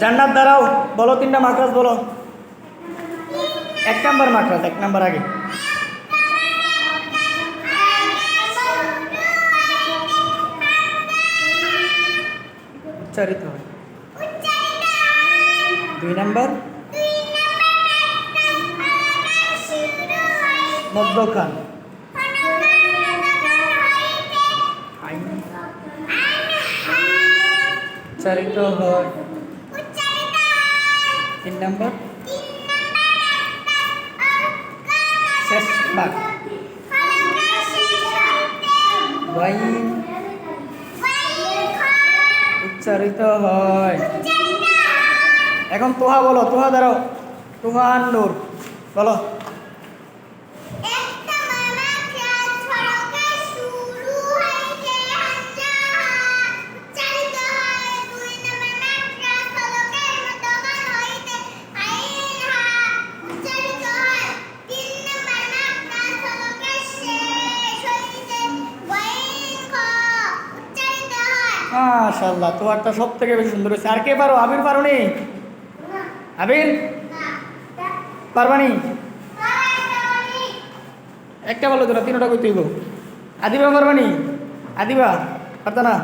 জান্নাত, দাঁড়াও। বলো, তিনটা মাকড়াস বলো। এক নাম্বার মাকড়াস এক নাম্বার আগে। উচ্চারিত হয়। দুই নাম্বার। মধ্যখান আইন উচ্চারিত হয়। তিন নাম্বার। শেষ বাক। ওয়াইন। উচ্চারিত হয়। এখন তোহা বলো, তোহা দাঁড়াও। তোহা আর বলো। মাশাল্লাহ তোমারটা সব থেকে বেশি সুন্দর হয়েছে। আর কে পারো? আবির পারো নি? আবির পারবানি একটা বলো তোরা, তিনটা কই তুইব আদিবা পারবানি আদিবা, পারতা না?